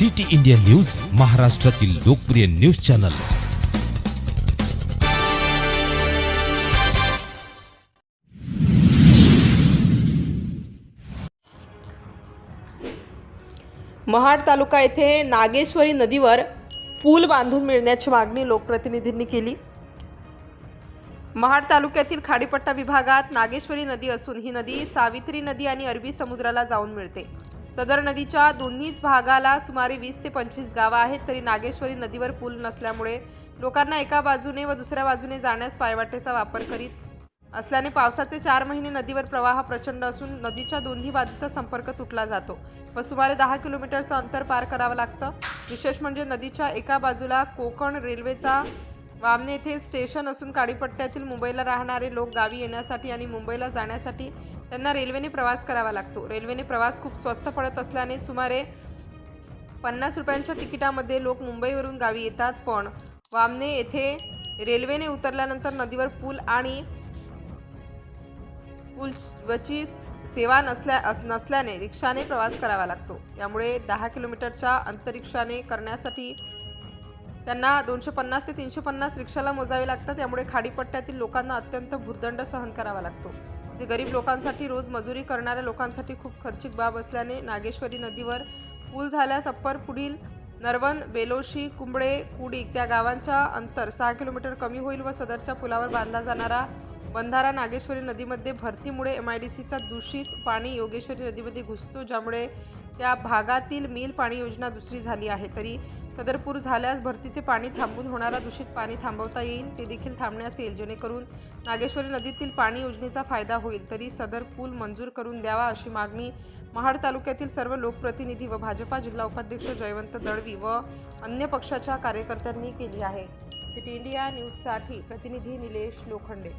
City India news महाराष्ट्रातील लोकप्रिय news channel. Mahad तालुका येथे नागेश्वरी नदीवर पूल बांधून मिळण्याची मागणी लोकप्रतिनिधींनी केली. महाड तालुक्यातील खाडीपट्टा विभागात नागेश्वरी नदी असून ही नदी सावित्री नदी आणि अरबी समुद्राला जाऊन मिळते. सदर नदीच्या दोन्हीच भागाला सुमारे वीस ते पंचवीस गावं आहेत तरी नागेश्वरी नदीवर पूल नसल्यामुळे लोकांना एका बाजूने व दुसऱ्या बाजूने जाण्यास पायवाटेचा वापर करीत असल्याने पावसाचे चार महिने नदीवर प्रवाह प्रचंड असून नदीच्या दोन्ही बाजूचा संपर्क तुटला जातो व सुमारे दहा किलोमीटरचं अंतर पार करावं लागतं. विशेष म्हणजे नदीच्या एका बाजूला कोकण रेल्वेचा वामने येथे स्टेशन असून काडीपट्ट्यातील मुंबईला राहणारे लोक गावी येण्यासाठी आणि मुंबईला जाण्यासाठी त्यांना रेल्वेने प्रवास करावा लागतो. रेल्वेने प्रवास खूप स्वस्त पडत असल्याने सुमारे पन्नास रुपयांच्या तिकिटामध्ये लोक मुंबईवरून गावी येतात. पण वामने येथे रेल्वेने उतरल्यानंतर नदीवर पूल आणि पूलची सेवा नसल्या अस- नसल्याने रिक्षाने प्रवास करावा लागतो. यामुळे दहा किलोमीटरच्या अंतरिक्षाने करण्यासाठी त्यांना दोनशे पन्नास ते तीनशे पन्नास रिक्षाला मोजावे लागतात. त्यामुळे खाडीपट्ट्यातील लोकांना अत्यंत भुर्दंड सहन करावा लागतो. जे गरीब लोकांसाठी रोज मजुरी करणाऱ्या लोकांसाठी खूप खर्चिक बाब असल्याने नागेश्वरी नदीवर पूल झाल्यास अप्पर पुढील नरवण बेलोशी कुंबळे कुडीक त्या गावांच्या अंतर सहा किलोमीटर कमी होईल व सदरच्या पुलावर बांधला जाणारा बंधारा नागेश्वरी नदीमध्ये भरतीमुळे एम आय डी सीचा दूषित पाणी योगेश्वरी नदीमध्ये घुसतो ज्यामुळे त्या भागातील मिल पाणी योजना दुसरी झाली आहे. तरी सदर पूर झाल्यास भरतीचे पाणी थांबून होणारा दूषित पाणी थांबवता येईल. ते देखील थांबण्यास येईल. जेणेकरून नागेश्वरी नदीतील पाणी योजनेचा फायदा होईल. तरी सदर पूल मंजूर करून द्यावा अशी मागणी महाड तालुक्यातील सर्व लोकप्रतिनिधी व भाजपा जिल्हा उपाध्यक्ष जयवंत दळवी व अन्य पक्षाच्या कार्यकर्त्यांनी केली आहे. सिटी इंडिया न्यूजसाठी प्रतिनिधी निलेश लोखंडे.